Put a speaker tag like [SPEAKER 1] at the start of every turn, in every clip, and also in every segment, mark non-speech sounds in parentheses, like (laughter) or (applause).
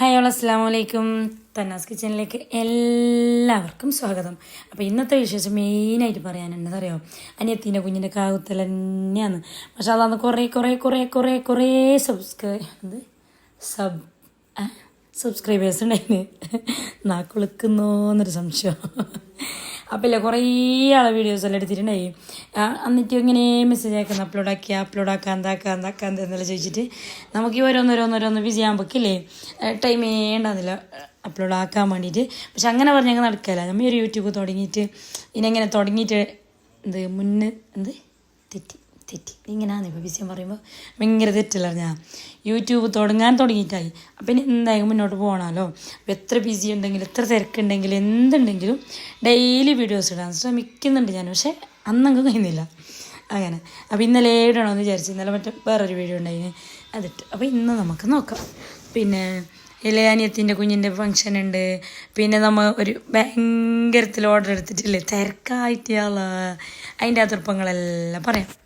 [SPEAKER 1] Hi all അസ്സാം വലൈക്കും തന്നാസ് കിച്ചണിലേക്ക് എല്ലാവർക്കും സ്വാഗതം. അപ്പോൾ ഇന്നത്തെ വിശേഷം മെയിനായിട്ട് പറയാനുണ്ടെന്ന് അറിയോ അനിയത്തിന്റെ കുഞ്ഞിന്റെ കാകുത്തൽ തന്നെയാണ്. പക്ഷെ അതാണ് കുറേ കുറേ കുറേ കുറേ കുറേ സബ്സ്ക്രൈ സബ് സബ്സ്ക്രൈബേഴ്സ് ഉണ്ടായിന്. നാക്കുളുക്കുന്നോ എന്നൊരു സംശയം. അപ്പം ഇല്ല കുറേ ആളെ വീഡിയോസ് എല്ലാം എടുത്തിട്ടുണ്ടായി എന്നിട്ട് ഇങ്ങനെ മെസ്സേജ് അയക്കുന്ന അപ്ലോഡ് ആക്കി അപ്ലോഡ് ആക്കുക എന്താക്കുക എന്താക്കുക എന്തെന്നെല്ലാം ചോദിച്ചിട്ട് നമുക്ക് ഓരോന്നോരോന്നോരോന്ന് ബിസി ആകുമ്പോഴേക്കില്ലേ ടൈമേ ഉണ്ടാകുന്നില്ല അപ്ലോഡ് ആക്കാൻ വേണ്ടിയിട്ട്. പക്ഷെ അങ്ങനെ പറഞ്ഞ് ഞങ്ങൾ നടക്കില്ല. നമ്മൾ ഒരു യൂട്യൂബ് തുടങ്ങിയിട്ട് ഇനി എങ്ങനെ തുടങ്ങിയിട്ട് എന്ത് മുന്നേ എന്ത്? തെറ്റി. തെറ്റി. ഇങ്ങനെയാണ് ഇപ്പോൾ വിഷയം പറയുമ്പോൾ ഭയങ്കര തെറ്റില്ല ഞാൻ യൂട്യൂബ് തുടങ്ങാൻ തുടങ്ങിയിട്ടായി. അപ്പം ഇനി എന്തായാലും മുന്നോട്ട് പോകണമല്ലോ അപ്പോൾ എത്ര ബിസി ഉണ്ടെങ്കിലും എത്ര തിരക്കുണ്ടെങ്കിലും എന്തുണ്ടെങ്കിലും ഡെയിലി വീഡിയോസ് ഇടാൻ ശ്രമിക്കുന്നുണ്ട് ഞാൻ. പക്ഷേ അന്നങ്ങ് കഴിയുന്നില്ല. അങ്ങനെ. അപ്പോൾ ഇന്നലെ ഇടണമെന്ന് വിചാരിച്ചു ഇന്നലെ മറ്റേ വേറൊരു വീഡിയോ ഉണ്ടായിന്. അതിട്ട്. അപ്പോൾ ഇന്ന് നമുക്ക് നോക്കാം. പിന്നെ ഇലയാനിയത്തിന്റെ കുഞ്ഞിന്റെ ഫങ്ഷൻ ഉണ്ട്. പിന്നെ നമ്മൾ ഒരു ഭയങ്കരത്തിൽ ഓർഡർ എടുത്തിട്ടില്ലേ? തിരക്കായിട്ടാള അതിന്റെ അതിർപ്പങ്ങളെല്ലാം പറയാം.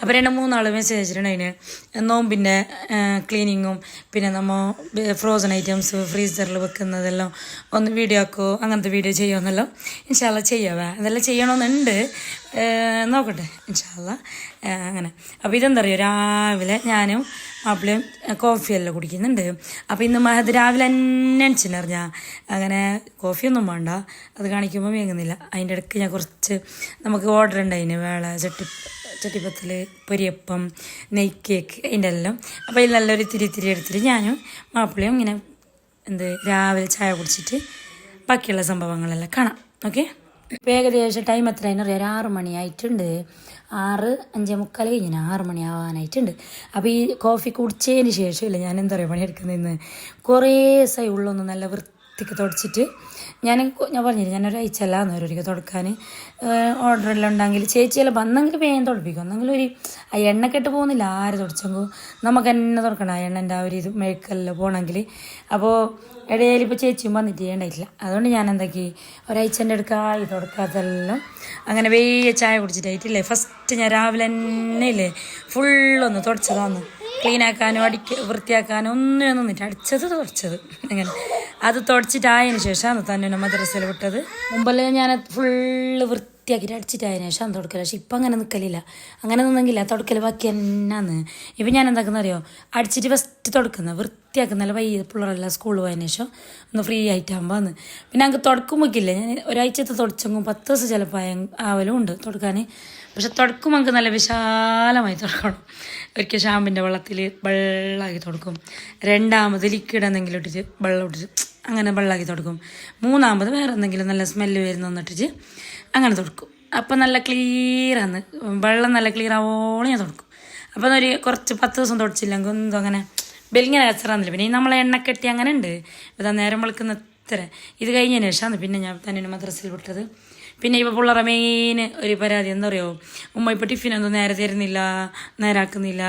[SPEAKER 1] അപ്പോൾ രണ്ട് മൂന്നാൾ മെസ്സേജ് അയച്ചിട്ടുണ്ട് അതിന്. പിന്നെ ക്ലീനിങ്ങും പിന്നെ നമ്മൾ ഫ്രോസൺ ഐറ്റംസ് ഫ്രീസറിൽ വെക്കുന്നതെല്ലാം ഒന്ന് വീഡിയോ ആക്കുമോ അങ്ങനത്തെ വീഡിയോ ചെയ്യുമെന്നല്ലോ ഇൻഷാല്ല ചെയ്യാവേ. അതെല്ലാം ചെയ്യണമെന്നുണ്ട് നോക്കട്ടെ. ഇൻഷാല്ല അങ്ങനെ. അപ്പോൾ ഇതെന്താ പറയുക രാവിലെ ഞാനും മാപ്പിളയും കോഫിയെല്ലാം കുടിക്കുന്നുണ്ട്. അപ്പോൾ ഇന്ന് മഹത് രാവിലെ തന്നെ അടിച്ചിട്ടുണ്ടായിരുന്നു ഞാൻ അങ്ങനെ കോഫിയൊന്നും വേണ്ട. അത് കാണിക്കുമ്പോൾ വേങ്ങുന്നില്ല അതിന്റെ ഇടയ്ക്ക് ഞാൻ കുറച്ച് നമുക്ക് ഓർഡർ ഉണ്ടായിന് വേള ചട്ടി ചട്ടിപ്പത്തിൽ പൊരിയപ്പം നെയ് കേക്ക് അതിന്റെ എല്ലാം. അപ്പോൾ അതിൽ നല്ലൊരു ഇത്തിരി ഇത്തിരി എടുത്തിട്ട് ഞാനും മാപ്പിളയും ഇങ്ങനെ എന്ത് രാവിലെ ചായ കുടിച്ചിട്ട് ബാക്കിയുള്ള സംഭവങ്ങളെല്ലാം കാണാം. ഓക്കെ ഇപ്പോൾ ഏകദേശം ടൈം എത്ര അറിയാം? ഒരു ആറ് മണിയായിട്ടുണ്ട്. ആറ് അഞ്ചേ മുക്കാൽ കഴിഞ്ഞാൽ ആറ് മണി ആവാനായിട്ടുണ്ട് അപ്പോൾ ഈ കോഫി കുടിച്ചതിന് ശേഷമില്ല ഞാൻ എന്താ പറയുക പണിയെടുക്കുന്നതെന്ന്? കുറേ ദിവസമായി ഉള്ളൊന്ന് നല്ല വൃത്തിക്ക് തുടച്ചിട്ട് ഞാൻ ഞാൻ പറഞ്ഞില്ല ഞാനൊരു അയച്ചല്ലാന്ന് ഒരു തുടക്കാൻ ഓർഡർ എല്ലാം ഉണ്ടെങ്കിൽ ചേച്ചിയെല്ലാം വന്നെങ്കിൽ വേഗം തുടപ്പിക്കും. ഒന്നെങ്കിൽ ഒരു ആ എണ്ണ കെട്ട് പോകുന്നില്ല ആര് തുടച്ചെങ്കിൽ നമുക്ക് തന്നെ തുറക്കണം ആ എണ്ണന്റെ ആ ഒരു ഇത് മെഴുക്കെല്ലാം പോകണമെങ്കിൽ അപ്പോൾ ഇടയിൽ ഇപ്പോൾ ചേച്ചിയും വന്നിട്ട് ചെയ്യേണ്ടായിട്ടില്ല അതുകൊണ്ട് ഞാൻ എന്താക്കി ഒരാഴ്ചന്റെ ഇത് തുടക്കാത്തെല്ലാം അങ്ങനെ വെയ്യ ചായ കുടിച്ചിട്ടായിട്ടില്ലേ? ഫസ്റ്റ് ഞാൻ രാവിലെ തന്നെ ഇല്ലേ ഫുള്ളൊന്ന് തുടച്ചതാന്ന്. ക്ലീൻ ആക്കാനും അടിക്ക വൃത്തിയാക്കാനും ഒന്നും നിന്നിട്ട് അടിച്ചത് തുടച്ചത്. അങ്ങനെ അത് തുടച്ചിട്ടായതിനു ശേഷമാണ് തന്നെ മദ്രസയിൽ വിട്ടത്. മുമ്പല്ലേ ഞാൻ ഫുള്ള് വൃത്തിയാക്കിയിട്ട് അടിച്ചിട്ടായതിനു ശേഷം തുടക്കല പക്ഷെ ഇപ്പം അങ്ങനെ നിൽക്കലില്ല അങ്ങനെ നിന്നെങ്കില്ല തുടക്കൽ ബാക്കി എന്നാന്ന്. ഇപ്പം ഞാൻ എന്താക്കുന്ന അറിയോ അടിച്ചിട്ട് ഫസ്റ്റ് തുടക്കുന്ന. വൃത്തിയാക്കുന്നല്ല വയ്യ പിള്ളേരെല്ലാം സ്കൂളിൽ പോയതിനു ശേഷം ഒന്ന് ഫ്രീ ആയിട്ടാകുമ്പോൾ വന്ന് പിന്നെ അങ്ങ് തുടക്കുമ്പോക്കില്ല ഞാൻ ഒരാഴ്ചത്തെ തുടച്ചെങ്കും പത്ത് ദിവസം ചിലപ്പോൾ ആവലും ഉണ്ട് തുടക്കാൻ. പക്ഷെ തുടക്കും നമുക്ക് നല്ല വിശാലമായി തുടക്കണം. ഒരിക്കൽ ഷാമ്പിന്റെ വെള്ളത്തിൽ വെള്ളമാക്കി തുടക്കും. രണ്ടാമത് ലിക്വിഡ് എന്തെങ്കിലും ഇട്ടിട്ട് വെള്ളം ഇട്ടിട്ട് അങ്ങനെ വെള്ളമാക്കി തുടക്കും. മൂന്നാമത് വേറെ എന്തെങ്കിലും നല്ല സ്മെല്ല് വരുന്ന ഒന്നിട്ടിട്ട് അങ്ങനെ തുടക്കും. അപ്പം നല്ല ക്ലിയറാണ് വെള്ളം നല്ല ക്ലിയർ ആവോളം ഞാൻ തുടക്കും. അപ്പം ഒരു കുറച്ച് പത്ത് ദിവസം തുടച്ചില്ലെങ്കിൽ എന്തോ അങ്ങനെ ബെലിങ്ങനെ കച്ചറാന്നില്ല പിന്നെ ഈ എണ്ണ കെട്ടി അങ്ങനെ ഉണ്ട് ഇതാ നേരം വെളുക്കുന്ന ഇത്ര. ഇത് കഴിഞ്ഞതിന് ശേഷമാണ് പിന്നെ ഞാൻ തന്നെ മദ്രസയിൽ വിട്ടത്. പിന്നെ ഇപ്പോൾ പിള്ളേരെ മെയിൻ ഒരു പരാതി എന്താ പറയുമോ ഉമ്മ ഇപ്പോൾ ടിഫിനൊന്നും നേരെ തരുന്നില്ല നേരാക്കുന്നില്ല.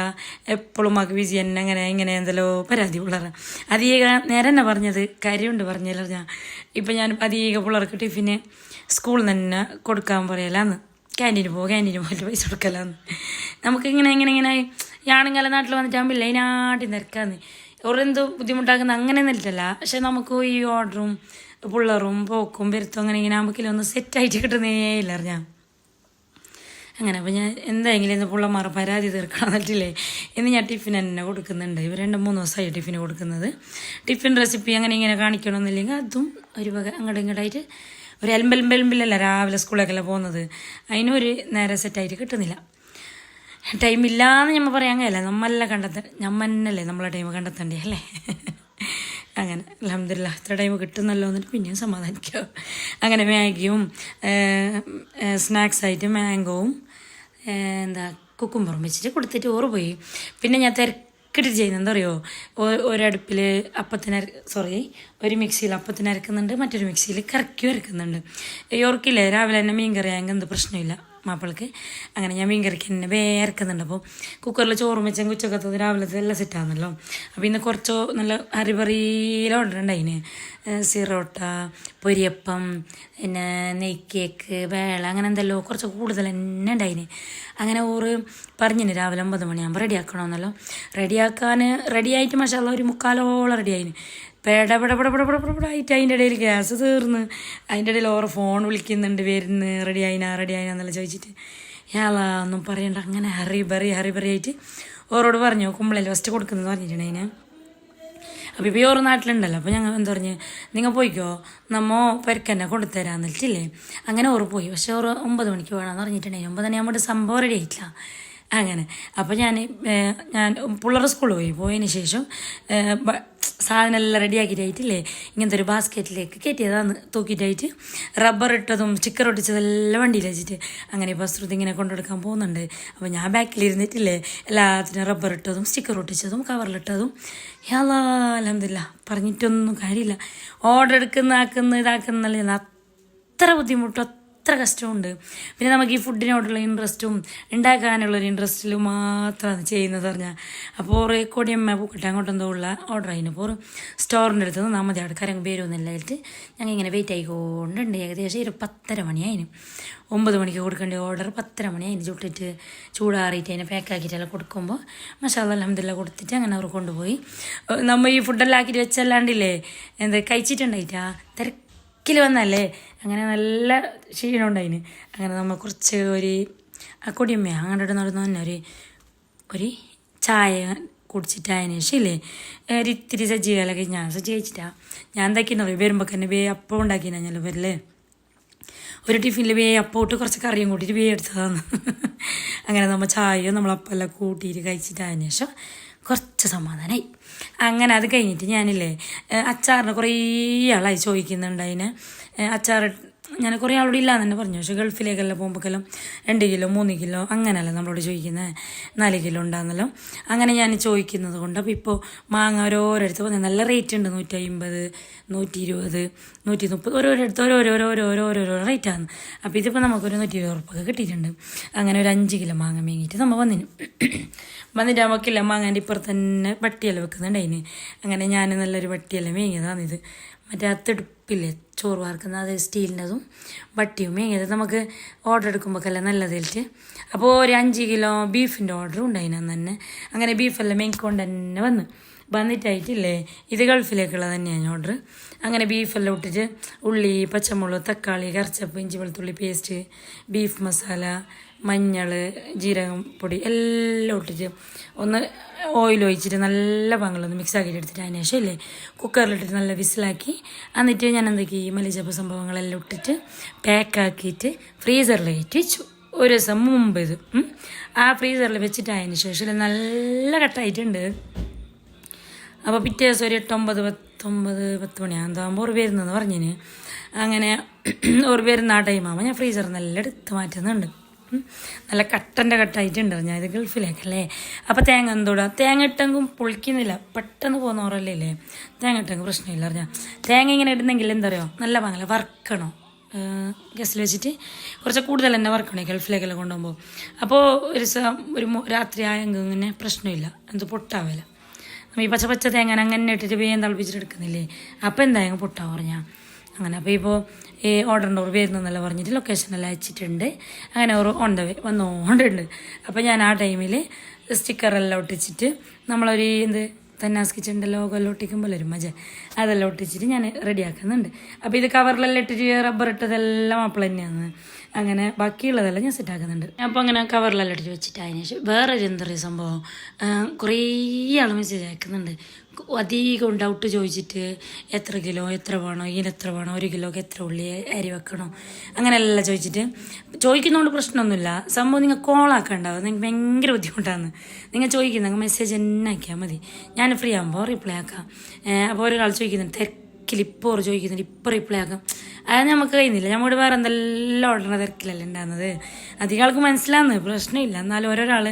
[SPEAKER 1] എപ്പോഴും മക്ക് ബിസി തന്നെ അങ്ങനെ ഇങ്ങനെ എന്തല്ലോ പരാതി പിള്ളേരെ അധികം നേരെ തന്നെ പറഞ്ഞത് കരിയുണ്ട് പറഞ്ഞല്ലോ ഞാൻ. ഇപ്പം ഞാൻ അധികം പിള്ളേർക്ക് ടിഫിന് സ്കൂളിൽ തന്നെ കൊടുക്കാൻ പറയലാന്ന്. ക്യാന്റീന് പോകും ക്യാന്റീന് പോയിട്ട് പൈസ കൊടുക്കലാന്ന്. നമുക്ക് ഇങ്ങനെ ഇങ്ങനെ ഇങ്ങനെ ആണുങ്ങളെ നാട്ടിൽ വന്നിട്ടാകുമ്പോൾ അതിനാട്ടി നിരക്കാന്ന്. ഓരെന്തോ ബുദ്ധിമുട്ടാക്കുന്ന അങ്ങനെ നിന്നിട്ടല്ല പക്ഷെ നമുക്ക് ഈ ഓർഡറും പുള്ളറും പോക്കും വരുത്തും അങ്ങനെ ഇങ്ങനെ ആകുമ്പോൾ ഒന്ന് സെറ്റായിട്ട് കിട്ടുന്നേ ഇല്ല അറിഞ്ഞാൽ അങ്ങനെ അപ്പോൾ ഞാൻ എന്തായെങ്കിലും ഇന്ന് പിള്ളമാർ പരാതി തീർക്കണം എന്നിട്ടില്ലേ? ഇന്ന് ഞാൻ ടിഫിൻ തന്നെ കൊടുക്കുന്നുണ്ട്. ഇവർ രണ്ട് മൂന്ന് ദിവസമായി ടിഫിന് കൊടുക്കുന്നത്. ടിഫിൻ റെസിപ്പി അങ്ങനെ ഇങ്ങനെ കാണിക്കണമെന്നില്ലെങ്കിൽ അതും ഒരു വക അങ്ങോട്ടും ഇങ്ങോട്ടായിട്ട് ഒരു എൽമ്പെൽമ്പെൽമ്പിലല്ല രാവിലെ സ്കൂളിലേക്കല്ല പോകുന്നത്. അതിനൊരു നേരെ സെറ്റായിട്ട് കിട്ടുന്നില്ല. ടൈം ഇല്ലാന്ന് ഞമ്മ പറയാൻ കഴിയില്ല നമ്മളല്ല കണ്ടെത്ത നമ്മന്നല്ലേ നമ്മളെ ടൈം കണ്ടെത്തണ്ടേ അല്ലേ? അങ്ങനെ അലഹമില്ല ഇത്ര ടൈം കിട്ടുന്നല്ലോ എന്നിട്ട് പിന്നെയും സമാധാനിക്കുക അങ്ങനെ മാഗിയും സ്നാക്സ് ആയിട്ട് മാംഗോവും എന്താ കുക്കുംബറും വെച്ചിട്ട് കൊടുത്തിട്ട് ഓറ് പോയി. പിന്നെ ഞാൻ തിരക്കിട്ട് ചെയ്യുന്നത്. എന്താ പറയുമോ ഒരടുപ്പിൽ അപ്പത്തിന് സോറി ഒരു മിക്സിയിൽ അപ്പത്തിന് അരക്കുന്നുണ്ട് മറ്റൊരു മിക്സിയിൽ കറക്കി അരക്കുന്നുണ്ട്. ഓർക്കില്ലേ? രാവിലെ തന്നെ മീൻ കറിയാങ്കിൽ എന്ത് പ്രശ്നമില്ല മാപ്പിളക്ക്. അങ്ങനെ ഞാൻ മീൻ കറിക്ക് തന്നെ വേർക്കുന്നുണ്ട്. അപ്പോൾ കുക്കറിൽ ചോറും വെച്ചാൽ ഉച്ചക്കത്തത് രാവിലത്തെ എല്ലാം സെറ്റാണല്ലോ അപ്പോൾ ഇന്ന് കുറച്ചോ നല്ല അരിപറിയില ഓർഡർ ഉണ്ടായിന് സിറോട്ട പൊരിയപ്പം പിന്നെ നെയ് കേക്ക് വേള അങ്ങനെ എന്തല്ലോ കുറച്ച് കൂടുതൽ തന്നെ ഉണ്ടായിന്. അങ്ങനെ ഓറ് പറഞ്ഞിന് രാവിലെ ഒമ്പത് മണിയാകുമ്പോൾ റെഡിയാക്കണമെന്നല്ലോ റെഡിയാക്കാൻ റെഡിയായിട്ട് മഷാല ഒരു മുക്കാലോളം റെഡിയായിന് പെട പെട പെട പെട പെട പെട പെടായിട്ട് അതിന്റെ ഇടയിൽ ഗ്യാസ് തീർന്ന്. അതിന്റെ ഇടയിൽ ഓറ് ഫോൺ വിളിക്കുന്നുണ്ട് വരുന്ന്. റെഡി ആയിനാ റെഡി ആയിനാ എന്നെല്ലാം ചോദിച്ചിട്ട്. ഞാനാ ഒന്നും പറയണ്ട. അങ്ങനെ ഹറി ബറി ഹറി ബറി ആയിട്ട് ഓരോട് പറഞ്ഞു കുമ്പളയിൽ ഫസ്റ്റ് കൊടുക്കുന്നത് പറഞ്ഞിട്ടുണ്ട് അതിന് അപ്പോൾ ഇപ്പോൾ ഓരോ നാട്ടിലുണ്ടല്ലോ. അപ്പോൾ ഞങ്ങൾ എന്താ പറഞ്ഞ് നിങ്ങൾ പോയിക്കോ? നമ്മൾ പെരക്കന്നെ കൊണ്ടുതരാന്ന് വെച്ചില്ലേ അങ്ങനെ ഓറ് പോയി. പക്ഷേ ഓറ് ഒമ്പത് മണിക്ക് വേണമെന്ന് പറഞ്ഞിട്ടുണ്ടെങ്കിൽ ഒമ്പത് തന്നെ നമ്മുടെ സംഭവം റെഡി ആയിട്ടില്ല. അങ്ങനെ. അപ്പോൾ ഞാൻ ഞാൻ പിള്ളേർ സ്കൂളിൽ പോയി. പോയതിന് ശേഷം ഏഹ്, ബ- സാധനം എല്ലാം റെഡിയാക്കിയിട്ടായിട്ടില്ലേ? ഇങ്ങനത്തെ ഒരു ബാസ്ക്കറ്റിലേക്ക് കയറ്റിയതാണ് തൂക്കിയിട്ടായിട്ട് റബ്ബർ ഇട്ടതും സ്റ്റിക്കർ ഒട്ടിച്ചതെല്ലാം വണ്ടിയിൽ വെച്ചിട്ട് അങ്ങനെ ഇപ്പോൾ ശ്രുതി ഇങ്ങനെ കൊണ്ടുകൊടുക്കാൻ പോകുന്നുണ്ട്. അപ്പോൾ ഞാൻ ബാക്കിൽ ഇരുന്നിട്ടില്ലേ? എല്ലാത്തിനും റബ്ബർ ഇട്ടതും സ്റ്റിക്കർ ഒട്ടിച്ചതും കവറിലിട്ടതും അലഹമില്ല പറഞ്ഞിട്ടൊന്നും കാര്യമില്ല. ഓർഡർ എടുക്കുന്ന ആക്കുന്ന ഇതാക്കുന്ന അത്ര ബുദ്ധിമുട്ടും അത്ര കഷ്ടമുണ്ട്. പിന്നെ നമുക്ക് ഈ ഫുഡിനോടുള്ള ഇൻട്രസ്റ്റും ഉണ്ടാക്കാനുള്ളൊരു ഇൻട്രസ്റ്റിലും മാത്രമാണ് ചെയ്യുന്നത് പറഞ്ഞാൽ അപ്പോൾ റേക്കോടിയമ്മ പൂക്കട്ടെ അങ്ങോട്ടെന്തോ ഉള്ള ഓർഡർ അതിന് അപ്പോൾ സ്റ്റോറിന്റെ അടുത്ത് നിന്നാൽ മതി അവിടെ കരങ്ങ് പേരൊന്നുമില്ലായിട്ട് ഞങ്ങൾ ഇങ്ങനെ വെയിറ്റ് ആയിക്കൊണ്ടുണ്ട്. ഏകദേശം ഒരു പത്തര മണിയായിന്. ഒമ്പത് മണിക്ക് കൊടുക്കേണ്ട ഓർഡർ പത്തര മണിയായിന്. ചുട്ടിട്ട് ചൂടാറിയിട്ട് അതിനെ പാക്കാക്കിയിട്ടെല്ലാം കൊടുക്കുമ്പോൾ മസാല അലഹമ്മദില്ല കൊടുത്തിട്ട് അങ്ങനെ അവർ കൊണ്ടുപോയി. നമ്മൾ നമ്മ ഈ ഫുഡെല്ലാം ആക്കിയിട്ട് വെച്ചല്ലാണ്ടില്ലേ എന്താ കഴിച്ചിട്ടുണ്ടായിട്ടാ? തിരക്ക് തിരക്കിൽ വന്നല്ലേ? അങ്ങനെ നല്ല ക്ഷീണമുണ്ട് അതിന് അങ്ങനെ നമ്മൾ കുറച്ച് ഒരു ആ കൊടിയമ്മ അങ്ങോട്ട് നടന്നു തന്നെ ഒരു ഒരു ചായ കുടിച്ചിട്ട് അതിന് ശേഷമില്ലേ ഒരു ഇത്തിരി സജ്ജീകലൊക്കെ ഞാൻ സജ്ജീകരിച്ചിട്ടാ. ഞാൻ എന്താക്കിയെന്ന് പറയും വരുമ്പോൾ തന്നെ വേ അപ്പം ഉണ്ടാക്കി ഞാൻ വരല്ലേ ഒരു ടിഫിനിൽ വേ അപ്പോട്ട് കുറച്ച് കറിയും കൂട്ടിയിട്ട് വേ എടുത്തതാണ്. (laughs) അങ്ങനെ നമ്മൾ ചായയും നമ്മളപ്പെല്ലാം കൂട്ടിയിട്ട് കൂട്ടിയിട്ട് കഴിച്ചിട്ടതിന് ശേഷം കുറച്ച് സമാധാനമായി അങ്ങനെ അത് കഴിഞ്ഞിട്ട് ഞാനില്ലേ അച്ചാറിന് കുറേ ആളായി ചോദിക്കുന്നുണ്ട് അതിന്. അച്ചാർ ഞാൻ കുറേ ആളോട് ഇല്ലാന്ന് തന്നെ പറഞ്ഞു. പക്ഷെ ഗൾഫിലേക്കെല്ലാം പോകുമ്പോഴെല്ലാം രണ്ട് കിലോ മൂന്ന് കിലോ അങ്ങനെയല്ല നമ്മളോട് ചോദിക്കുന്നത് നാല് കിലോ ഉണ്ടാകുന്നല്ലോ അങ്ങനെ ഞാൻ ചോദിക്കുന്നത് കൊണ്ട് അപ്പോൾ ഇപ്പോൾ മാങ്ങ ഓരോരോടുത്ത് പറഞ്ഞു. നല്ല റേറ്റ് ഉണ്ട്. നൂറ്റി അമ്പത് നൂറ്റി ഇരുപത് നൂറ്റി മുപ്പത് ഓരോരിടത്ത് ഓരോരോ ഓരോരോ ഓരോരോ റേറ്റാണ് അപ്പോൾ ഇതിപ്പോൾ നമുക്കൊരു നൂറ്റി ഇരുപത് ഉറുപ്പൊക്കെ കിട്ടിയിട്ടുണ്ട്. അങ്ങനെ ഒരു അഞ്ച് കിലോ മാങ്ങ മേങ്ങിയിട്ട് നമ്മൾ വന്നിന്. വന്നിട്ട് നമുക്കില്ല മാങ്ങാന്റെ ഇപ്പുറത്ത് തന്നെ വട്ടിയെല്ലാം വെക്കുന്നുണ്ട് അതിന്. അങ്ങനെ ഞാൻ നല്ലൊരു വട്ടിയെല്ലാം മേങ്ങിയതാണിത്. മറ്റേ അത്തെടുപ്പില്ലേ ചോറ് വാർക്കുന്ന അത് സ്റ്റീലിന്റെതും വട്ടിയും എങ്ങനെ നമുക്ക് ഓർഡർ എടുക്കുമ്പോഴൊക്കെ നല്ലതായിട്ട് അപ്പോൾ ഒരു അഞ്ച് കിലോ ബീഫിന്റെ ഓർഡർ ഉണ്ടായിരുന്നു തന്നെ. അങ്ങനെ ബീഫെല്ലാം മേങ്ങിക്കൊണ്ട് തന്നെ വന്ന്. വന്നിട്ടായിട്ടില്ലേ ഇത് ഗൾഫിലേക്കുള്ള തന്നെയാണ് ഓർഡർ അങ്ങനെ ബീഫെല്ലാം ഇട്ടിട്ട് ഉള്ളി പച്ചമുളക് തക്കാളി കറച്ചപ്പ് ഇഞ്ചി വെളുത്തുള്ളി പേസ്റ്റ് ബീഫ് മസാല മഞ്ഞൾ ജീരകം പൊടി എല്ലാം ഇട്ടിട്ട് ഒന്ന് ഓയിൽ ഒഴിച്ചിട്ട് നല്ല പങ്കളൊന്ന് മിക്സ് ആക്കിയിട്ട് എടുത്തിട്ട് അതിന് ശേഷം ഇല്ലേ കുക്കറിലിട്ടിട്ട് നല്ല വിസിലാക്കി. എന്നിട്ട് ഞാൻ എന്തൊക്കെ ഈ മലിച്ചപ്പ് സംഭവങ്ങളെല്ലാം ഇട്ടിട്ട് പാക്കാക്കിയിട്ട് ഫ്രീസറിൽ കയറ്റി വെച്ചു. ഒരു ദിവസം മുമ്പ് ഇത്. ആ ഫ്രീസറിൽ വെച്ചിട്ട് അതിന് ശേഷം നല്ല കട്ടായിട്ടുണ്ട്. അപ്പോൾ പിറ്റേ ദിവസം ഒരു എട്ടൊമ്പത് പത്തൊമ്പത് പത്ത് മണിയാകുമ്പോൾ ഒരു വരുന്നെന്ന് പറഞ്ഞിന്. അങ്ങനെ ഒരു വരുന്ന ആ ടൈമാകുമ്പോൾ ഞാൻ ഫ്രീസറിൽ നല്ല എടുത്ത് മാറ്റുന്നുണ്ട്. നല്ല കട്ടന്റെ കട്ടായിട്ടുണ്ടാവും. ഞാൻ ഇത് ഗൾഫിലേക്കല്ലേ അപ്പോൾ തേങ്ങ എന്തോടാ? തേങ്ങ ഇട്ടെങ്കും പൊളിക്കുന്നില്ല. പെട്ടെന്ന് പോകുന്ന ഓറല്ലേ തേങ്ങ ഇട്ടെങ്കിൽ പ്രശ്നമില്ല അറിഞ്ഞാൽ തേങ്ങ ഇങ്ങനെ ഇടുന്നെങ്കിൽ എന്താ പറയുക നല്ല പാങ്ങല വറുക്കണോ? ഗസ്റ്റിൽ വെച്ചിട്ട് കുറച്ച് കൂടുതൽ തന്നെ വറക്കണേ ഗൾഫിലേക്കെല്ലാം കൊണ്ടുപോകുമ്പോൾ. അപ്പോൾ ഒരു ഒരു രാത്രി ആയെങ്കിൽ ഇങ്ങനെ പ്രശ്നമില്ല. എന്ത് പൊട്ടാവില്ല നമ്മൾ ഈ പച്ച പച്ച തേങ്ങ അങ്ങനെ ഇട്ടിട്ട് വേഗം തിളപ്പിച്ചിട്ട് എടുക്കുന്നില്ലേ? അപ്പോൾ എന്തായാലും പൊട്ടാവും പറഞ്ഞാൽ അങ്ങനെ അപ്പോൾ ഇപ്പോൾ ഈ ഓർഡറിന്റെ ഓർ വരുന്നെന്നല്ല പറഞ്ഞിട്ട് ലൊക്കേഷനെല്ലാം അയച്ചിട്ടുണ്ട്. അങ്ങനെ ഓർ ഓൺ ദ വേ വന്നുകൊണ്ടുണ്ട് അപ്പോൾ ഞാൻ ആ ടൈമിൽ സ്റ്റിക്കറെല്ലാം ഒട്ടിച്ചിട്ട് നമ്മളൊരു എന്ത് തന്നാസ് കിച്ചന്റെ ലോഗെല്ലാം ഒട്ടിക്കുമ്പോൾ ഒരു മജ അതെല്ലാം ഒട്ടിച്ചിട്ട് ഞാൻ റെഡിയാക്കുന്നുണ്ട് അപ്പോൾ ഇത് കവറിലെല്ലാം ഇട്ടിട്ട് റബ്ബർ ഇട്ടതെല്ലാം അപ്പോൾ തന്നെയാണ്. അങ്ങനെ ബാക്കിയുള്ളതെല്ലാം ഞാൻ സെറ്റാക്കുന്നുണ്ട് അപ്പോൾ അങ്ങനെ കവറിലെല്ലാം അടിച്ച് വെച്ചിട്ട് അതിന് ശേഷം വേറൊരു എന്താ പറയുക സംഭവം? കുറേ ആൾ മെസ്സേജ് അയക്കുന്നുണ്ട്. അധികം ഡൗട്ട് ചോദിച്ചിട്ട് എത്ര കിലോ എത്ര വേണോ ഇതിന് എത്ര വേണോ ഒരു കിലോക്ക് എത്ര ഉള്ളി അരി വെക്കണോ അങ്ങനെയെല്ലാം ചോദിച്ചിട്ട് ചോദിക്കുന്നതുകൊണ്ട് പ്രശ്നമൊന്നുമില്ല. സംഭവം നിങ്ങൾ കോളാക്കണ്ടാവും നിങ്ങൾക്ക് ഭയങ്കര ബുദ്ധിമുട്ടാണ് നിങ്ങൾ ചോദിക്കുന്ന മെസ്സേജ് തന്നെ ആക്കിയാൽ മതി. ഞാൻ ഫ്രീ ആകുമ്പോൾ റിപ്ലൈ ആക്കാം. അപ്പോൾ ഒരാൾ ചോദിക്കുന്നുണ്ട് തിരക്കിൽ ഇപ്പോൾ ഓർ ചോദിക്കുന്നുണ്ട് ഇപ്പോൾ റിപ്ലൈ ആക്കാം. അത് നമുക്ക് കഴിയുന്നില്ല. നമ്മൾ വേറെ എന്തെല്ലാം ഓർഡറിന്റെ തിരക്കിലല്ല ഉണ്ടാകുന്നത് അധികം ആൾക്ക് മനസ്സിലാകുന്നത് പ്രശ്നമില്ല. എന്നാലും ഓരോരാൾ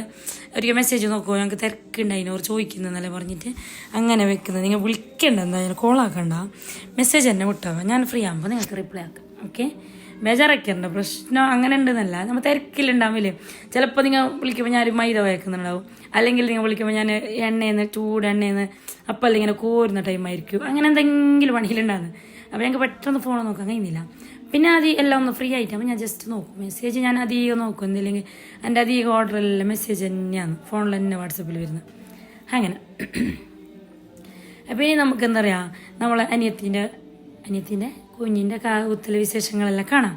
[SPEAKER 1] ഒരിക്കൽ മെസ്സേജ് നോക്കുമോ ഞങ്ങൾക്ക് തിരക്കുണ്ടായിന്. ഓർ ചോദിക്കുന്നു എന്നല്ലേ പറഞ്ഞിട്ട് അങ്ങനെ വെക്കുന്നത്. നിങ്ങൾ വിളിക്കേണ്ട എന്തായാലും കോളാക്കണ്ട മെസ്സേജ് തന്നെ വിട്ടാവാം ഞാൻ ഫ്രീ ആകുമ്പോൾ നിങ്ങൾക്ക് റിപ്ലൈ ആക്കാം. ഓക്കെ ബേജാറൊക്കെയുണ്ട് പ്രശ്നം അങ്ങനെ ഉണ്ടെന്നല്ല. നമ്മൾ തിരക്കിലുണ്ടാവില്ലേ ചിലപ്പോൾ നിങ്ങൾ വിളിക്കുമ്പോൾ ഞാൻ മൈദ വയക്കുന്നുണ്ടാവും. അല്ലെങ്കിൽ നിങ്ങൾ വിളിക്കുമ്പോൾ ഞാൻ എണ്ണയിൽ നിന്ന് ചൂട് എണ്ണയിൽ നിന്ന് അപ്പം അല്ല ഇങ്ങനെ കോരുന്ന ടൈമായിരിക്കും അങ്ങനെ എന്തെങ്കിലും പണിയിലുണ്ടാകുന്നത് അപ്പോൾ ഞങ്ങൾക്ക് പെട്ടെന്ന് ഫോൺ നോക്കാൻ കഴിയുന്നില്ല പിന്നെ അത് എല്ലാം ഒന്ന് ഫ്രീ ആയിട്ടാകുമ്പോൾ ഞാൻ ജസ്റ്റ് നോക്കും. മെസ്സേജ് ഞാൻ അധികം നോക്കും എന്തില്ലെങ്കിൽ എന്റെ അധികം ഓർഡറെല്ലാം മെസ്സേജ് തന്നെയാണ്. ഫോണിൽ തന്നെ വാട്സപ്പിൽ വരുന്നത്. അങ്ങനെ. അപ്പോൾ ഇനി നമുക്ക് എന്താ പറയുക നമ്മളെ അനിയത്തിന്റെ അനിയത്തിന്റെ കുഞ്ഞിന്റെ ഉത്തല വിശേഷങ്ങളെല്ലാം കാണാം.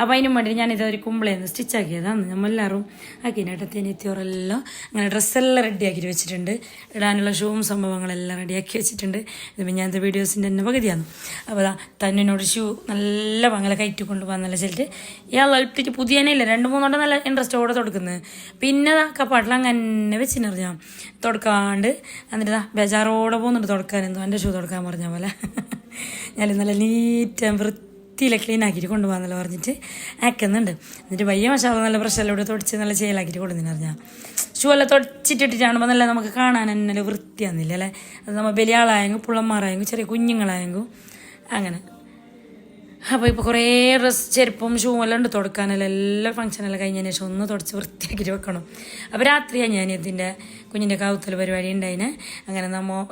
[SPEAKER 1] അപ്പോൾ അതിനും വേണ്ടി ഞാനിത് ഒരു കുമ്പിളേന്ന് സ്റ്റിച്ചാക്കിയതാണ് നമ്മളെല്ലാവരും ആക്കിനേട്ടത്തി എത്തിയോറെല്ലാം അങ്ങനെ ഡ്രസ്സെല്ലാം റെഡിയാക്കി വെച്ചിട്ടുണ്ട്. ഇടാനുള്ള ഷൂവും സംഭവങ്ങളെല്ലാം റെഡിയാക്കി വെച്ചിട്ടുണ്ട്. ഇതിപ്പോൾ ഞാനത്തെ വീഡിയോസിന്റെ തന്നെ പകുതിയാണ്. അപ്പോൾ അതാ തന്നിനോട് ഷൂ നല്ല പങ്ങനെ കയറ്റി കൊണ്ടുപോകാൻ നല്ല ചെല്ലിട്ട് ഇയാൾ ഇട്ടിട്ട് പുതിയനയില്ല രണ്ട് മൂന്നോട്ടം നല്ല ഇൻട്രസ്റ്റോടെ തുടക്കുന്നത് പിന്നെ കപ്പാട്ടിൽ അങ്ങനെ വെച്ചിനറിഞ്ഞാൽ തുടക്കാണ്ട് എന്നിട്ട് ബേജാറോടെ പോകുന്നുണ്ട് തുടക്കാൻ എന്തോ എന്റെ ഷൂ തുടക്കാൻ പറഞ്ഞ പോലെ. (laughs) ഞാൻ നല്ല നീറ്റ് വൃത്തിയിലെ ക്ലീൻ ആക്കിയിട്ട് കൊണ്ടുപോകാന്നല്ലോ പറഞ്ഞിട്ട് ആക്കുന്നുണ്ട് എന്നിട്ട് വയ്യ മസാല നല്ല പ്രശ്നമല്ലോടെ തുടച്ച് നല്ല ചെയ്യലാക്കിയിട്ട് കൊണ്ടുവന്നു പറഞ്ഞാൽ ഷൂ എല്ലാം തുടച്ചിട്ടിട്ടാകുമ്പോൾ നല്ല നമുക്ക് കാണാൻ തന്നെ വൃത്തിയാന്നില്ല അല്ലേ? അത് നമ്മൾ വലിയ ആളായെങ്കിൽ പുള്ളന്മാരായെങ്കിൽ ചെറിയ കുഞ്ഞുങ്ങളായെങ്കിൽ അങ്ങനെ. അപ്പോൾ ഇപ്പോൾ കുറേ ഡ്രസ് ചെരുപ്പും ഷൂ എല്ലാം ഉണ്ട് തുടക്കാനെല്ലാം. എല്ലാ ഫംഗ്ഷനെല്ലാം കഴിഞ്ഞതിന് ശേഷം ഒന്ന് തുടച്ച് വൃത്തിയാക്കിയിട്ട് വെക്കണം. അപ്പോൾ രാത്രിയാണ് ഞാൻ ഇതിന്റെ കുഞ്ഞിന്റെ കാവുത്തൽ പരിപാടി ഉണ്ടായിന്. അങ്ങനെ നമ്മൾ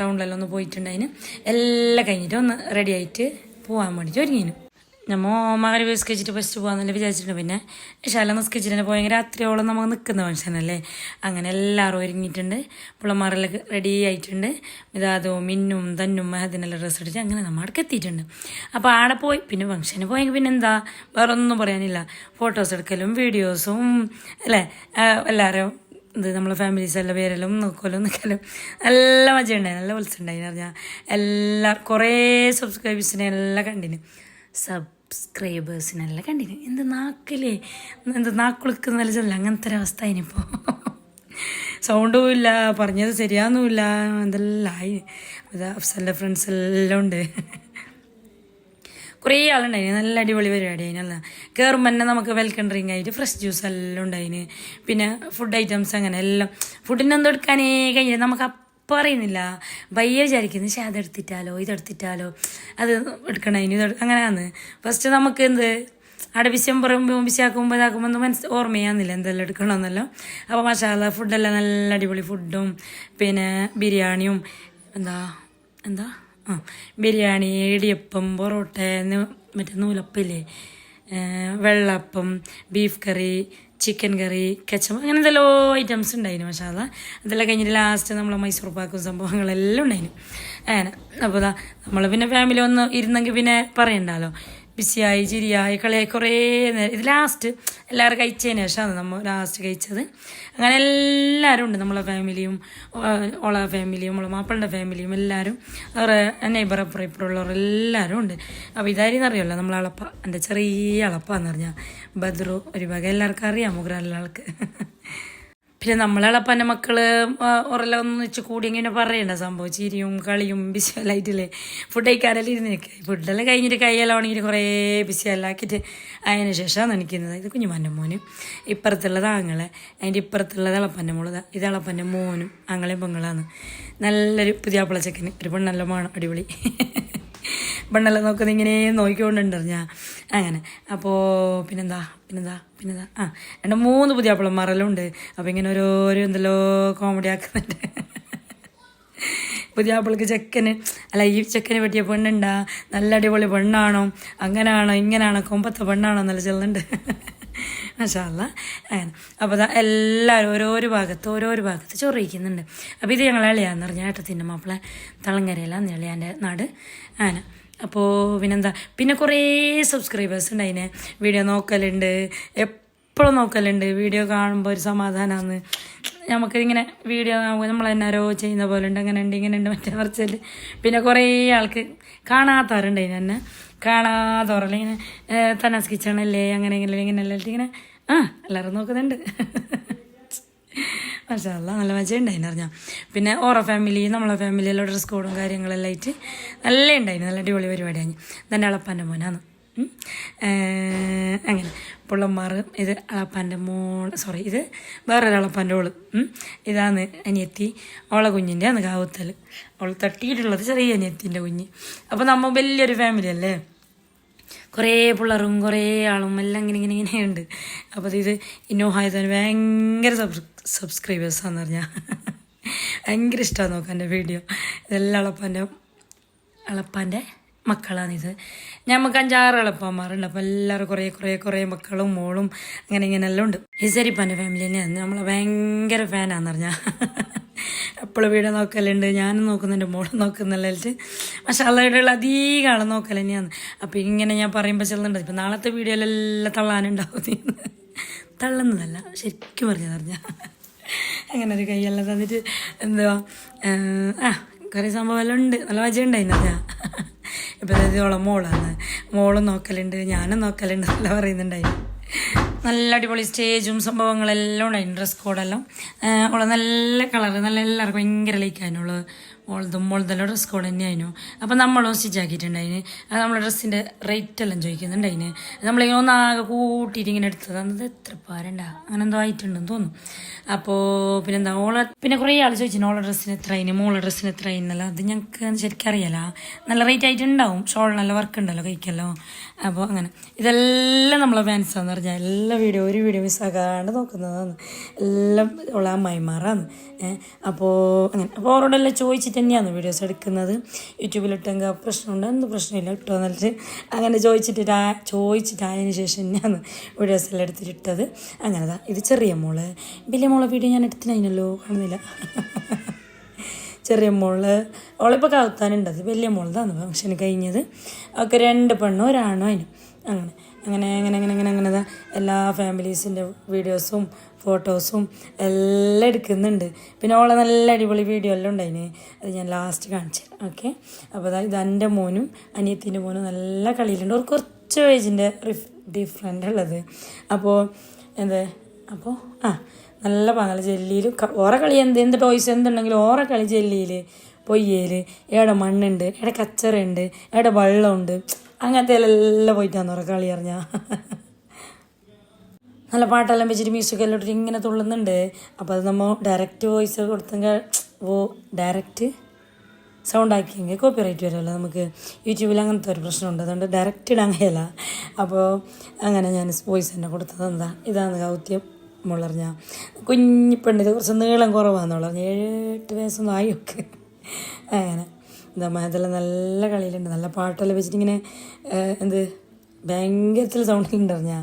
[SPEAKER 1] ടൗണിലെല്ലാം ഒന്ന് പോയിട്ടുണ്ടായിന്. എല്ലാം കഴിഞ്ഞിട്ട് ഒന്ന് റെഡി ആയിട്ട് പോകാൻ വേണ്ടിയിട്ട് ഒരുങ്ങിനു. നമ്മ മകരി നിസ്കരിച്ചിട്ട് ഫസ്റ്റ് പോകാന്നല്ലേ വിചാരിച്ചിട്ടുണ്ട് പിന്നെ ശാല നിസ്കരിച്ചിട്ട് പോയെങ്കിൽ രാത്രിയോളം നമുക്ക് നിൽക്കുന്ന മനുഷ്യനല്ലേ? അങ്ങനെ എല്ലാവരും ഒരുങ്ങിയിട്ടുണ്ട്. പിള്ളമാരെല്ലാം റെഡി ആയിട്ടുണ്ട്. ഇതാതോ മിന്നും തന്നും മെഹദിനെല്ലാം ഡ്രസ്സ് അടിച്ച് അങ്ങനെ നമ്മൾ അവിടെ എത്തിയിട്ടുണ്ട്. അപ്പോൾ ആടെ പോയി. പിന്നെ ഫംഗ്ഷന് പോയെങ്കിൽ പിന്നെ എന്താ? വേറെ ഒന്നും പറയാനില്ല. ഫോട്ടോസ് എടുക്കലും വീഡിയോസും അല്ലേ? എല്ലാവരും ഇത് നമ്മളെ ഫാമിലീസ് എല്ലാ പേരെല്ലാം നോക്കുമല്ലോ നിൽക്കലും നല്ല മജ ഉണ്ടായി നല്ല വിളിച്ചു ഉണ്ടായിന്ന് പറഞ്ഞാൽ എല്ലാ കുറേ സബ്സ്ക്രൈബേഴ്സിനെ എല്ലാം കണ്ടിന്. സബ്സ്ക്രൈബേഴ്സിനെല്ലാം കണ്ടിന്. എന്ത് നാക്കിലേ? എന്ത് നാക്കുളുക്ക് നല്ല ചെല്ല അങ്ങനത്തെ ഒരു അവസ്ഥ ഇനിയിപ്പോൾ സൗണ്ടും ഇല്ല പറഞ്ഞത് ശരിയാന്നുമില്ല എന്തെല്ലാം ആയി. അഫ്സലിന്റെ ഫ്രണ്ട്സ് എല്ലാം ഉണ്ട്. കുറേ ആളുണ്ടായിന്. നല്ല അടിപൊളി പരിപാടി അതിനല്ല കയറുമ്പോൾ തന്നെ നമുക്ക് വെൽക്കം ഡ്രിങ്ക് ആയിട്ട് ഫ്രഷ് ജ്യൂസ് എല്ലാം ഉണ്ടായിന്. പിന്നെ ഫുഡ് ഐറ്റംസ് അങ്ങനെ എല്ലാം. ഫുഡിന് എന്തോ എടുക്കാനേ കഴിഞ്ഞില്ല നമുക്ക് അപ്പം അറിയുന്നില്ല. ഭയ്യ വിചാരിക്കുന്നു പക്ഷേ അതെടുത്തിട്ടാലോ ഇതെടുത്തിട്ടാലോ അത് എടുക്കണം ഇത് അങ്ങനെയാണ്. ഫസ്റ്റ് നമുക്ക് എന്ത്? അവിടെ പറയുമ്പോൾ വിശാക്കുമ്പോൾ ഇതാക്കുമ്പോൾ ഒന്നും മനസ്സ് ഓർമ്മയാകുന്നില്ല എന്തെല്ലാം എടുക്കണമെന്നല്ലോ അപ്പോൾ മസാല ഫുഡെല്ലാം നല്ല അടിപൊളി ഫുഡും പിന്നെ ബിരിയാണിയും എന്താ എന്താ? ആ ബിരിയാണി ഇടിയപ്പം പൊറോട്ട മറ്റേ നൂലപ്പില്ലേ? Vellappam beef curry chicken curry കച്ചം അങ്ങനെ എന്തെല്ലോ ഐറ്റംസ് ഉണ്ടായിരുന്നു പക്ഷേ അതാ അതെല്ലാം കഴിഞ്ഞിട്ട് ലാസ്റ്റ് നമ്മളെ മൈസൂർ പാക്കും സംഭവങ്ങളെല്ലാം ഉണ്ടായിരുന്നു. അങ്ങനെ അപ്പോൾ നമ്മൾ പിന്നെ ഫാമിലി ഒന്ന് ഇരുന്നെങ്കിൽ പിന്നെ പറയണ്ടല്ലോ. ബിസിയായി ചിരിയായി കളിയായി കുറേ നേരം. ഇത് ലാസ്റ്റ് എല്ലാവരും കഴിച്ചതിന് ശേഷമാണ് നമ്മൾ ലാസ്റ്റ് കഴിച്ചത്. അങ്ങനെ എല്ലാവരും ഉണ്ട്. നമ്മളെ ഫാമിലിയും ഓള ഫാമിലിയും നമ്മളെ മാപ്പിളിന്റെ ഫാമിലിയും എല്ലാവരും അവരെ നെയ്ബർ അപ്പുറപ്പുറമുള്ളവർ എല്ലാവരും ഉണ്ട്. അപ്പോൾ ഇതായിരുന്നു അറിയാമല്ലോ നമ്മളെ അളപ്പ എന്റെ ചെറിയ അളപ്പാന്ന് പറഞ്ഞാൽ ബദ്രു ഒരു വക. എല്ലാവർക്കും അറിയാം ആൾക്ക് പിന്നെ നമ്മളെ പന മക്കൾ ഉറല ഒന്ന് വെച്ച് കൂടി ഇങ്ങനെ പറയണ്ട. സംഭവം ചിരിയും കളിയും ബിസിയല്ലായിട്ടില്ലേ ഫുഡ് കഴിക്കാനെല്ലാം ഇരുന്ന് നിൽക്കുക ഫുഡെല്ലാം കഴിഞ്ഞിട്ട് കൈയെല്ലാം ഉണങ്ങിയിട്ട് കുറേ ബിസിയല്ലാക്കിയിട്ട് അതിന് ശേഷമാണ് നിൽക്കുന്നത് ഇത് കുഞ്ഞുമാന്റെ മോനും. ഇപ്പുറത്തുള്ളത് ആങ്ങളെ. അതിന്റെ ഇപ്പുറത്തുള്ളത് ഇളപ്പന്റെ മോൾ ഇത് ഇളപ്പന്റെ മോനും ആങ്ങളെയും പെങ്ങളാണ്. നല്ലൊരു പുതിയ ചെക്കന്. ഒരു പെണ്ണെല്ലാം വേണം. അടിപൊളി. (laughs) പെണ്ണെല്ലാം നോക്കുന്ന ഇങ്ങനെ നോക്കിക്കൊണ്ടുണ്ട് ഞാൻ അങ്ങനെ. അപ്പോൾ പിന്നെന്താ പിന്നെന്താ പിന്നെന്താ. ആ രണ്ട് മൂന്ന് പുതിയ അപ്പളന്മാരെല്ലാം ഉണ്ട്. അപ്പോൾ ഇങ്ങനെ ഓരോരോ എന്തല്ലോ കോമഡി ആക്കുന്നുണ്ട്. പുതിയ ആപ്പിൾക്ക് ചെക്കന് അല്ല ഈ ചെക്കന് പറ്റിയ പെണ്ണുണ്ടാ. നല്ല അടിപൊളി പെണ്ണാണോ? അങ്ങനാണോ ഇങ്ങനാണോ? കൊമ്പത്തെ പെണ്ണാണോ? എന്നല്ല ചെല്ലുന്നുണ്ട്. (laughs) മഷാല്ല അങ്ങനെ. അപ്പോൾ അതാ എല്ലാവരും ഓരോരോ ഭാഗത്ത് ഓരോരോ ഭാഗത്ത് ചൊറിയിക്കുന്നുണ്ട്. അപ്പോൾ ഇത് ഞങ്ങൾ ഇളയാന്ന് പറഞ്ഞ ഏട്ടത്തിന്റെ മാപ്പിള തളങ്കരയിലാണ് ഇളയാന്റെ നാട്. അങ്ങനെ. അപ്പോൾ പിന്നെന്താ? പിന്നെ കുറേ സബ്സ്ക്രൈബേഴ്സ് ഉണ്ട് അതിന്. വീഡിയോ നോക്കലുണ്ട്. എപ്പോഴും നോക്കലുണ്ട്. വീഡിയോ കാണുമ്പോൾ ഒരു സമാധാനമാണ് നമുക്കിങ്ങനെ വീഡിയോ നമ്മൾ തന്നെ ഓരോ ചെയ്യുന്ന പോലെ ഉണ്ട്. അങ്ങനെ ഉണ്ട് ഇങ്ങനെ ഉണ്ട് മറ്റേ മറിച്ചിട്ട് പിന്നെ കുറേ ആൾക്ക് കാണാത്തവരുണ്ട് അതിന് തന്നെ. കാണാത്തവരല്ല ഇങ്ങനെ തനാസ് കിച്ചണല്ലേ അങ്ങനെ ഇങ്ങനെ ഇങ്ങനെ എല്ലാം ഇങ്ങനെ ആ എല്ലാവരും നോക്കുന്നുണ്ട്. (laughs) മഷാല്ല നല്ല മജ ഉണ്ടായിന് അറിഞ്ഞാൽ പിന്നെ ഓറ ഫാമിലി നമ്മളെ ഫാമിലിയിലുള്ള ഡ്രസ് കോഡും കാര്യങ്ങളെല്ലാം ആയിട്ട് നല്ല ഉണ്ടായിരുന്നു നല്ല അടിപൊളി പരിപാടിയാണ്. തന്നെ അളപ്പാന്റെ മോനാണ്. അങ്ങനെ. പുള്ളന്മാർ ഇത് അളപ്പാന്റെ മോൾ സോറി ഇത് വേറൊരു അളപ്പാന്റെ ഓൾ. ഇതാണ് അനിയത്തി ഓളെ കുഞ്ഞിന്റെ ആണ് കാവുത്തൽ ഓൾ തട്ടിയിട്ടുള്ളത് ചെറിയ അനിയത്തിന്റെ കുഞ്ഞ്. അപ്പോൾ നമ്മൾ വലിയൊരു ഫാമിലി അല്ലേ? കുറേ പിള്ളേറും കുറേ ആളും എല്ലാം ഇങ്ങനെ ഇങ്ങനെ ഇങ്ങനെ ഉണ്ട്. അപ്പോൾ ഇത് ഇന്നോഹായതിന് ഭയങ്കര സബ് സബ്സ്ക്രൈബേഴ്സാന്ന് പറഞ്ഞാൽ ഭയങ്കര ഇഷ്ടമാണ് നോക്കാൻ എന്റെ വീഡിയോ ഇതെല്ലാം അളപ്പാന്റെ എളപ്പാന്റെ മക്കളാണിത് നമുക്ക് അഞ്ചാറ് എളുപ്പന്മാരുണ്ട്. അപ്പോൾ എല്ലാവരും കുറേ കുറേ കുറേ മക്കളും മോളും അങ്ങനെ ഇങ്ങനെ എല്ലാം ഉണ്ട്. ഈ സെരിപ്പാന്റെ ഫാമിലി തന്നെയാണ്. നമ്മളെ ഭയങ്കര ഫാനാന്ന് പറഞ്ഞാൽ എപ്പോഴും വീഡിയോ നോക്കലുണ്ട് ഞാനും നോക്കുന്നുണ്ട് മോളും നോക്കുന്നില്ലിട്ട് പക്ഷെ അള്ളയുടെ അധികം ആളെ നോക്കൽ തന്നെയാണ്. അപ്പോൾ ഇങ്ങനെ ഞാൻ പറയുമ്പോൾ ചെല്ലുന്നുണ്ട് ഇപ്പം നാളത്തെ വീഡിയോയിലെല്ലാം തള്ളാനുണ്ടാവും തള്ളുന്നതല്ല ശരിക്കും പറഞ്ഞു അങ്ങനെ ഒരു കൈയെല്ലാം തന്നിട്ട് എന്തുവാ ആ കുറേ സംഭവമെല്ലാം ഉണ്ട് നല്ല വജയുണ്ടായിരുന്നു ഞാൻ ഇപ്പം ഇതോളം മോളാണ്. മോളും നോക്കലുണ്ട് ഞാനും നോക്കലുണ്ട് നല്ല പറയുന്നുണ്ടായിരുന്നു നല്ല അടിപൊളി സ്റ്റേജും സംഭവങ്ങളെല്ലാം ഉണ്ടായിരുന്നു ഡ്രസ് കോഡെല്ലാം ഉള്ള നല്ല കളർ നല്ല എല്ലാവർക്കും ഭയങ്കര ലൈക്കായിരുന്നു മോളതും മോളതെല്ലാം ഡ്രസ് കോഡ് തന്നെയായിരുന്നു. അപ്പം നമ്മൾ സ്റ്റിച്ച് ആക്കിയിട്ടുണ്ടായിന്. അത് നമ്മളെ ഡ്രസ്സിന്റെ റേറ്റ് എല്ലാം ചോദിക്കുന്നുണ്ടായിന്. നമ്മളിങ്ങനെ ഒന്നാകെ കൂട്ടിയിട്ട് ഇങ്ങനെ എടുത്തത്. അത് എത്ര പാരണ്ട? അങ്ങനെ എന്തോ ആയിട്ടുണ്ടെന്ന് തോന്നുന്നു. അപ്പോൾ പിന്നെ എന്താ ഓളെ പിന്നെ കുറേ ആൾ ചോദിച്ചു ഓളെ ഡ്രസ്സിന് എത്ര അതിന് മോളെ ഡ്രസ്സിന് എത്ര അതിനല്ലോ അത് ഞങ്ങൾക്ക് ശരിക്കും അറിയാല നല്ല റേറ്റ് ആയിട്ടുണ്ടാവും. ഷോൾ നല്ല വർക്ക് ഉണ്ടല്ലോ കഴിക്കല്ലോ. അപ്പോൾ അങ്ങനെ. ഇതെല്ലാം നമ്മളെ ഫാൻസാന്ന് പറഞ്ഞാൽ എല്ലാ വീഡിയോ ഒരു വീഡിയോ മിസ്സാക്കാണ്ട് നോക്കുന്നതാണ്. എല്ലാം ഉള്ള അമ്മായിമാറാണ് അപ്പോൾ അങ്ങനെ. അപ്പോൾ അവരോടെല്ലാം ചോദിച്ചിട്ട് തന്നെയാണ് വീഡിയോസ് എടുക്കുന്നത്. യൂട്യൂബിലിട്ടെങ്കിൽ പ്രശ്നമുണ്ട്. എന്ത് പ്രശ്നമില്ല. കിട്ടുമോ എന്നിട്ട് അങ്ങനെ ചോദിച്ചിട്ട് ചോദിച്ചിട്ടായതിനു ശേഷം തന്നെയാണ് വീഡിയോസ് എല്ലാം എടുത്തിട്ടത് അങ്ങനെ ഇത് ചെറിയ മോൾ. വലിയ മോളെ വീഡിയോ ഞാൻ എടുത്തിനല്ലോ കാണുന്നില്ല. ചെറിയ മോൾ. ഓളിപ്പോൾ കവുത്താനുണ്ടത് വലിയ മോളതാണ് ഫംഗ്ഷന് കഴിഞ്ഞത്. ഒക്കെ രണ്ട് പെണ്ണും ഒരാണോ അതിന്. അങ്ങനെ അങ്ങനെ അങ്ങനെ അങ്ങനെ അങ്ങനെ അങ്ങനെ എല്ലാ ഫാമിലീസിന്റെ വീഡിയോസും ഫോട്ടോസും എല്ലാം എടുക്കുന്നുണ്ട്. പിന്നെ ഓളെ നല്ല അടിപൊളി വീഡിയോ എല്ലാം ഉണ്ടായിന്. അത് ഞാൻ ലാസ്റ്റ് കാണിച്ചു ഓക്കെ അപ്പോൾ അതായത് ഇത് എന്റെ മോനും അനിയത്തിന്റെ മോനും നല്ല കളിയിലുണ്ട്. ഒരു കുറച്ച് ഏജിന്റെ ഡിഫറെന്റ് ഉള്ളത്. അപ്പോൾ എന്താ? അപ്പോൾ ആ നല്ല പാങ്ങല ജെല്ലിയിൽ ഓറ കളി എന്ത് എന്ത് ടോയ്സ് എന്തുണ്ടെങ്കിലും ഓറ കളി ജെല്ലിയിൽ പൊയ്യയിൽ ഏടെ മണ്ണുണ്ട് ഏടെ കച്ചറുണ്ട് ഏടെ വെള്ളമുണ്ട് അങ്ങനത്തെ എല്ലാം പോയിട്ടാന്ന് ഓറ കളി അറിഞ്ഞാൽ (laughs) നല്ല പാട്ടെല്ലാം വെച്ചിട്ട് മ്യൂസിക് എല്ലാം ഇട്ടിട്ട് ഇങ്ങനെ തുള്ളുന്നുണ്ട്. അപ്പോൾ അത് നമ്മൾ ഡയറക്റ്റ് വോയിസ് കൊടുത്തെങ്കിൽ ഓ ഡയറക്റ്റ് സൗണ്ട് ആക്കിയെങ്കിൽ കോപ്പി റൈറ്റ് വരുമല്ലോ നമുക്ക് യൂട്യൂബിൽ അങ്ങനത്തെ ഒരു പ്രശ്നമുണ്ട്. അതുകൊണ്ട് ഡയറക്റ്റ് ഇടാൻ കഴിയില്ല. അപ്പോൾ അങ്ങനെ ഞാൻ വോയിസ് തന്നെ കൊടുത്തത്. എന്താ? ഇതാണ് കൗത്യം മുളർഞ്ഞ കുഞ്ഞിപ്പെണ്ണ് ഇത് കുറച്ച് നീളം കുറവാണെന്ന് പറഞ്ഞ. ഏഴെട്ട് വയസ്സൊന്നും ആയൊക്കെ. അങ്ങനെ. എന്താ അതെല്ലാം നല്ല കളിയിലുണ്ട്. നല്ല പാട്ടെല്ലാം വെച്ചിട്ട് ഇങ്ങനെ എന്ത്? ഭയങ്കരത്തിൽ സൗണ്ടിലുണ്ട് പറഞ്ഞാൽ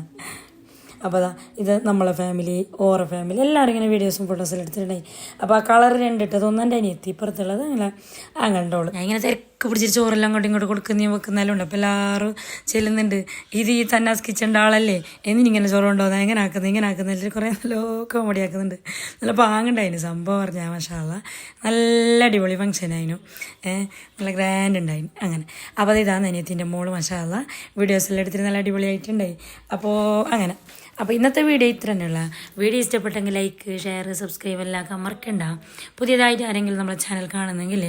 [SPEAKER 1] അപ്പോൾ ഇത് നമ്മളെ ഫാമിലി ഓറ ഫാമിലി എല്ലാവരും ഇങ്ങനെ വീഡിയോസും ഫോട്ടോസും എടുത്തിട്ടുണ്ടായി അപ്പോൾ ആ കളർ രണ്ടിട്ടത് ഒന്നെന്റെ അനിയത്തി ഇപ്പുറത്തുള്ളത് അങ്ങനെ അങ്ങനെ ഉണ്ടാവുള്ളൂ ഞാൻ ഇങ്ങനെ തിരക്ക് പിടിച്ചിട്ട് ചോറെല്ലാം അങ്ങോട്ടും ഇങ്ങോട്ട് കൊടുക്കുന്നതും വെക്കുന്നതെല്ലാം ഉണ്ട്. അപ്പോൾ എല്ലാവരും ചെല്ലുന്നുണ്ട്. ഇത് ഈ തന്നാസ് കിച്ചന്റെ ആളല്ലേ? എന്നിങ്ങനെ ചോറ് കൊണ്ടുപോകുന്നത് എങ്ങനെ ആക്കുന്നത് ഇങ്ങനെ ആക്കുന്നില്ല കുറേ നല്ല കോമഡി ആക്കുന്നുണ്ട്. നല്ല പാങ്ങുണ്ടായിരുന്നു സംഭവം പറഞ്ഞാൽ മഷാല നല്ല അടിപൊളി ഫങ്ഷൻ ആയിനു. നല്ല ഗ്രാൻഡ് ഉണ്ടായിരുന്നു അങ്ങനെ. അപ്പോൾ ഇതാണ് അനിയത്തിന്റെ മോൾ മഷാല വീഡിയോസെല്ലാം എടുത്തിട്ട് നല്ല അടിപൊളിയായിട്ടുണ്ടായി. അപ്പോൾ അങ്ങനെ. അപ്പോൾ ഇന്നത്തെ വീഡിയോ ഇത്ര തന്നെയുള്ള. വീഡിയോ ഇഷ്ടപ്പെട്ടെങ്കിൽ ലൈക്ക് ഷെയർ സബ്സ്ക്രൈബ് എല്ലാം മറക്കണ്ട. പുതിയതായിട്ട് ആരെങ്കിലും നമ്മളെ ചാനൽ കാണുന്നെങ്കിൽ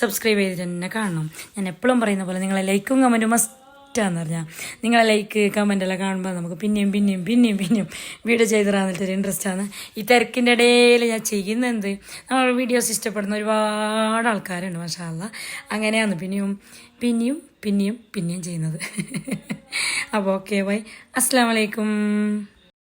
[SPEAKER 1] സബ്സ്ക്രൈബ് ചെയ്തിട്ട് തന്നെ കാണണം. ഞാൻ എപ്പോഴും പറയുന്ന പോലെ നിങ്ങളെ ലൈക്കും കമന്റും മസ്റ്റാന്ന് പറഞ്ഞാൽ നിങ്ങളെ ലൈക്ക് കമന്റെല്ലാം കാണുമ്പോൾ നമുക്ക് പിന്നെയും പിന്നെയും പിന്നെയും പിന്നെയും വീഡിയോ ചെയ്ത് തരാന്നിട്ട് ഒരു ഇൻട്രസ്റ്റ് ആണ്. ഈ തിരക്കിന്റെ ഇടയിൽ ഞാൻ ചെയ്യുന്നത് നമ്മൾ വീഡിയോസ് ഇഷ്ടപ്പെടുന്ന ഒരുപാട് ആൾക്കാരുണ്ട് മഷാല്ല അങ്ങനെയാണ് പിന്നെയും പിന്നെയും പിന്നെയും പിന്നെയും ചെയ്യുന്നത്. (laughs) അപ്പോൾ ഓക്കെ ബൈ അസ്സാം വലൈക്കും